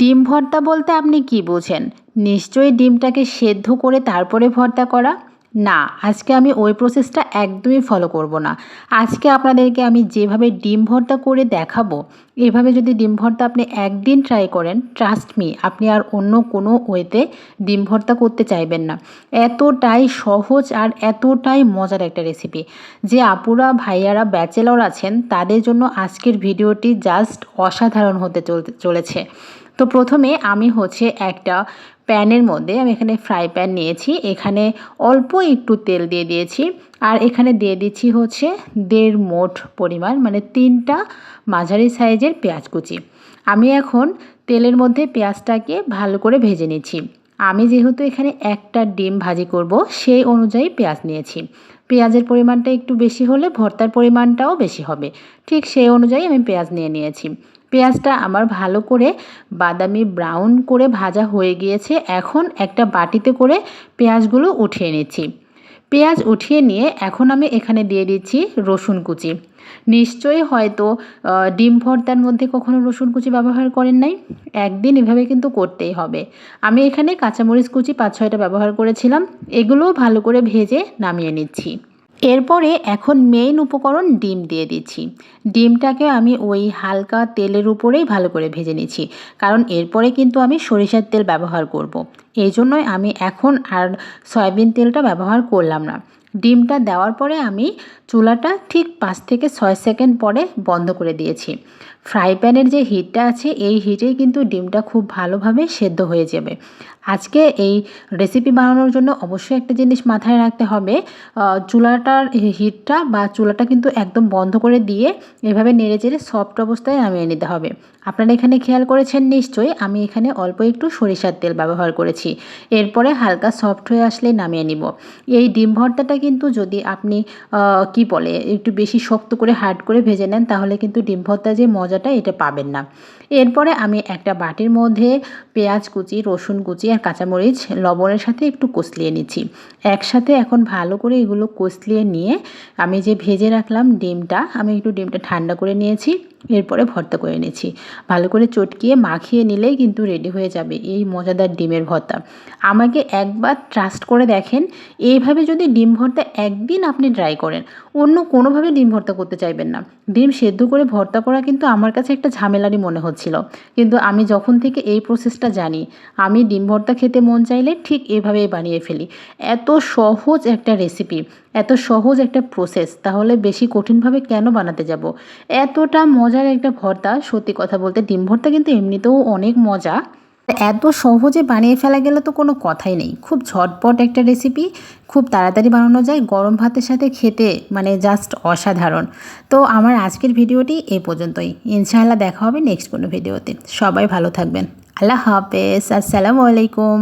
ডিম ভর্তা বলতে আপনি কি বোঝেন? নিশ্চয়ই ডিমটাকে সেদ্ধ করে তারপরে ভর্তা করা? না, আজকে আমি ওই প্রসেসটা একদমই ফলো করব না। আজকে আপনাদেরকে আমি যেভাবে ডিম ভর্তা করে দেখাবো, এভাবে যদি ডিম ভর্তা আপনি একদিন ট্রাই করেন ট্রাস্ট মি আপনি আর অন্য কোনো ওয়েতে ডিম ভর্তা করতে চাইবেন না। এতটাই সহজ আর এতটাই মজার একটা রেসিপি যে আপুরা, ভাইয়ারা ব্যাচেলর আছেন, তাদের জন্য আজকের ভিডিওটি জাস্ট অসাধারণ হতে চলতে চলেছে। তো প্রথমে আমি হচ্ছে একটা প্যানের মধ্যে আমি এখানে ফ্রাই প্যান নিয়েছি। এখানে অল্প একটু তেল দিয়ে দিয়েছি আর এখানে দিয়ে দিচ্ছি হচ্ছে দেড় মোট পরিমাণ মানে তিনটা মাঝারি সাইজের পেঁয়াজ কুচি। আমি এখন তেলের মধ্যে পেঁয়াজটাকে ভালো করে ভেজে নিচ্ছি। আমি যেহেতু এখানে একটা ডিম ভাজি করব, সেই অনুযায়ী পেঁয়াজ নিয়েছি। পেঁয়াজের পরিমাণটা একটু বেশি হলে ভর্তার পরিমাণটাও বেশি হবে। ঠিক সেই অনুযায়ী আমি পেঁয়াজ নিয়ে নিয়েছি। পেঁয়াজটা আমার ভালো করে বাদামি ব্রাউন করে ভাজা হয়ে গিয়েছে। এখন একটা বাটিতে করে পেঁয়াজগুলো উঠিয়ে নিচ্ছি। পেঁয়াজ উঠিয়ে নিয়ে এখন আমি এখানে দিয়ে দিচ্ছি রসুন কুচি। নিশ্চয়ই হয়তো ডিম ভর্তার মধ্যে কখনো রসুন কুচি ব্যবহার করেন নাই? একদিন এভাবে কিন্তু করতেই হবে। আমি এখানে কাঁচামরিচ কুচি পাঁচ ছয়টা ব্যবহার করেছিলাম। এগুলোও ভালো করে ভেজে নামিয়ে নিচ্ছি। এরপরে এখন মেইন উপকরণ ডিম দিয়ে দিচ্ছি। ডিমটাকে আমি ওই হালকা তেলের উপরেই ভালো করে ভেজে নিচ্ছি, কারণ এরপরে কিন্তু আমি সরিষার তেল ব্যবহার করব। এই জন্যই আমি এখন আর সয়াবিন তেলটা ব্যবহার করলাম না। ডিমটা দেওয়ার পরে আমি চুলাটা ঠিক পাঁচ থেকে ছয় সেকেন্ড পরে বন্ধ করে দিয়েছি। ফ্রাই প্যানের যে হিটটা আছে, এই হিটেই কিন্তু ডিমটা খুব ভালোভাবে সেদ্ধ হয়ে যাবে। আজকে এই রেসিপি বানানোর জন্য অবশ্যই একটা জিনিস মাথায় রাখতে হবে। চুলাটার হিটটা বা চুলাটা কিন্তু একদম বন্ধ করে দিয়ে এভাবে নেড়ে চেড়ে সফট অবস্থায় নামিয়ে নিতে হবে। আপনারা এখানে খেয়াল করেছেন নিশ্চয়ই, আমি এখানে অল্প একটু সরিষার তেল ব্যবহার করেছি। এরপরে হালকা সফট হয়ে আসলে নামিয়ে নিব। এই ডিম ভর্তাটা কিন্তু যদি আপনি কি বলে, একটু বেশি শক্ত করে হার্ড করে ভেজে নেন, তাহলে কিন্তু ডিম ভর্তা যে মজাটা এটা পাবেন না। এরপরে আমি একটা বাটির মধ্যে পেঁয়াজ কুচি, রসুন কুচি কাঁচামরিচ, লবণের সাথে একটু কষলিয়ে নিচ্ছি। একসাথে এখন ভালো করে এগুলো কষলিয়ে নিয়ে আমি যে ভেজে রাখলাম ডিমটা, আমি একটু ডিমটা ঠান্ডা করে নিয়েছি। এরপরে ভর্তা করে নিয়েছি ভালো করে চটকিয়ে মাখিয়ে নিলেই কিন্তু রেডি হয়ে যাবে এই মজাদার ডিমের ভর্তা। আমাকে একবার ট্রাস্ট করে দেখেন, এইভাবে যদি ডিম ভর্তা একদিন আপনি ট্রাই করেন, অন্য কোনোভাবে ডিম ভর্তা করতে চাইবেন না। ডিম সেদ্ধ করে ভর্তা করা কিন্তু আমার কাছে একটা ঝামেলারই মনে হচ্ছিল। কিন্তু আমি যখন থেকে এই প্রসেসটা জানি, আমি ডিম ভর্তা খেতে মন চাইলে ঠিক এভাবেই বানিয়ে ফেলি। এত সহজ একটা রেসিপি এত সহজ একটা প্রসেস তাহলে বেশি কঠিনভাবে কেন বানাতে যাব? এতটা মজার একটা ভর্তা, সত্যি কথা বলতে ডিম ভর্তা কিন্তু এমনিতেও অনেক মজা। এত সহজে বানিয়ে ফেলা গেলে তো কোনো কথাই নেই। খুব ঝটপট একটা রেসিপি খুব তাড়াতাড়ি বানানো যায়, গরম ভাতের সাথে খেতে মানে জাস্ট অসাধারণ। তো আমার আজকের ভিডিওটি এই পর্যন্তই। ইনশাআল্লাহ দেখা হবে নেক্সট কোনো ভিডিওতে সবাই ভালো থাকবেন। আল্লাহ হাফেজ। আসসালামু আলাইকুম।